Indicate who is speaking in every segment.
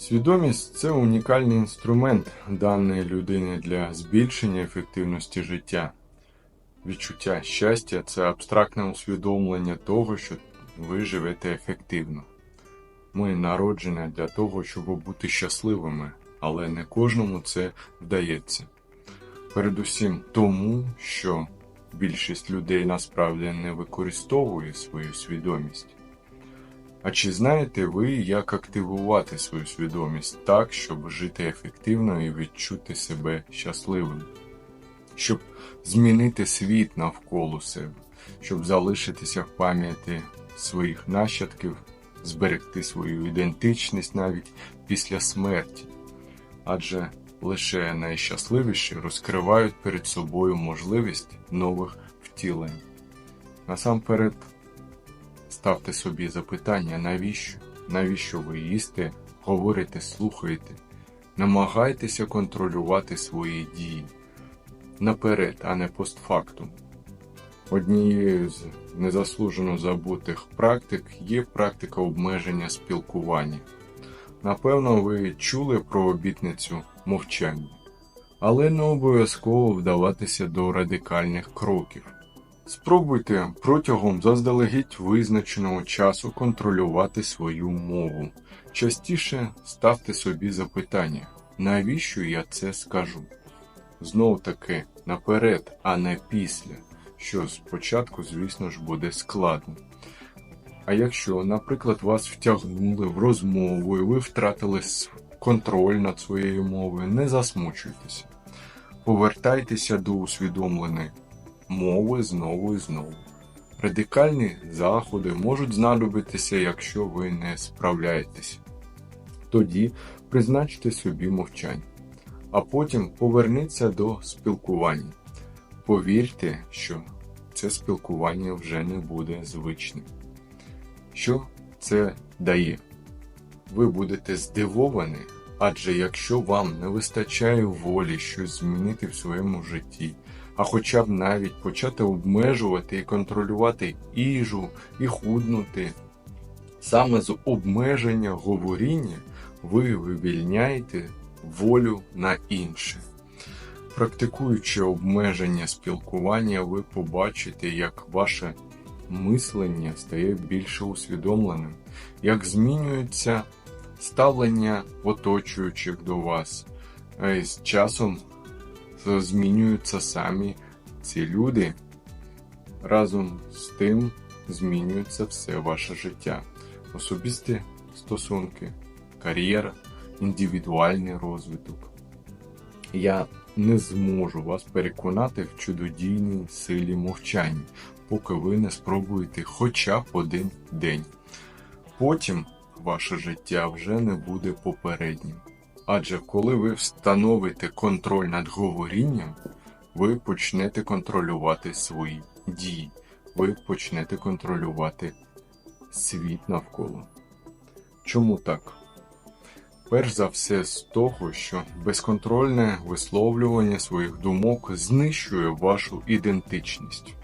Speaker 1: Свідомість це унікальний інструмент даної людини для збільшення ефективності життя. Відчуття щастя це абстрактне усвідомлення того, що ви живете ефективно. Ми народжені для того, щоб бути щасливими, але не кожному це вдається. Передусім тому, що більшість людей насправді не використовує свою свідомість. А чи знаєте ви, як активувати свою свідомість так, щоб жити ефективно і відчути себе щасливим? Щоб змінити світ навколо себе, щоб залишитися в пам'яті своїх нащадків, зберегти свою ідентичність навіть після смерті. Адже лише найщасливіші розкривають перед собою можливість нових втілень. Насамперед, ставте собі запитання, навіщо? Навіщо ви їсте, говорите, слухаєте? Намагайтеся контролювати свої дії наперед, а не постфактум. Однією з незаслужено забутих практик є практика обмеження спілкування. Напевно, ви чули про обітницю мовчання, але не обов'язково вдаватися до радикальних кроків. Спробуйте протягом заздалегідь визначеного часу контролювати свою мову. Частіше ставте собі запитання, навіщо я це скажу? Знов таки наперед, а не після, що спочатку, звісно ж, буде складно. А якщо, наприклад, вас втягнули в розмову і ви втратили контроль над своєю мовою, не засмучуйтеся. Повертайтеся до усвідомленої мови знову і знову. Радикальні заходи можуть знадобитися, якщо ви не справляєтеся. Тоді призначте собі мовчання, а потім поверніться до спілкування. Повірте, що це спілкування вже не буде звичним. Що це дає? Ви будете здивовані, адже якщо вам не вистачає волі щось змінити в своєму житті, а хоча б навіть почати обмежувати і контролювати їжу і худнути, саме з обмеження говоріння ви вивільняєте волю на інше. Практикуючи обмеження спілкування, ви побачите, як ваше мислення стає більше усвідомленим, як змінюється ставлення оточуючих до вас. З часом змінюються самі ці люди. Разом з тим змінюється все ваше життя, особисті стосунки, кар'єра, індивідуальний розвиток. Я не зможу вас переконати в чудодійній силі мовчання, поки ви не спробуєте хоча б один день. Потім ваше життя вже не буде попереднім. Адже коли ви встановите контроль над говорінням, ви почнете контролювати свої дії, ви почнете контролювати світ навколо. Чому так? Перш за все з того, що безконтрольне висловлювання своїх думок знищує вашу ідентичність.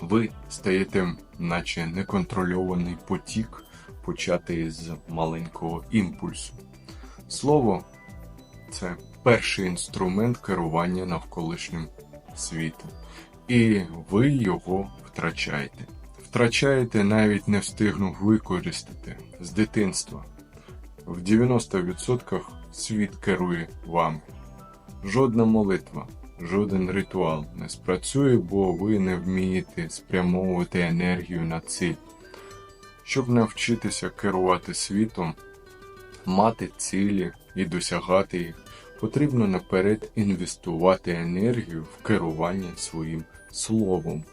Speaker 1: Ви стаєте, наче неконтрольований потік, початий з маленького імпульсу. Слово це перший інструмент керування навколишнім світом, і ви його втрачаєте. Втрачаєте навіть не встигнув використати з дитинства. В 90% світ керує вами. Жодна молитва, жоден ритуал не спрацює, бо ви не вмієте спрямовувати енергію на ціль. Щоб навчитися керувати світом, мати цілі і досягати їх, потрібно наперед інвестувати енергію в керування своїм словом.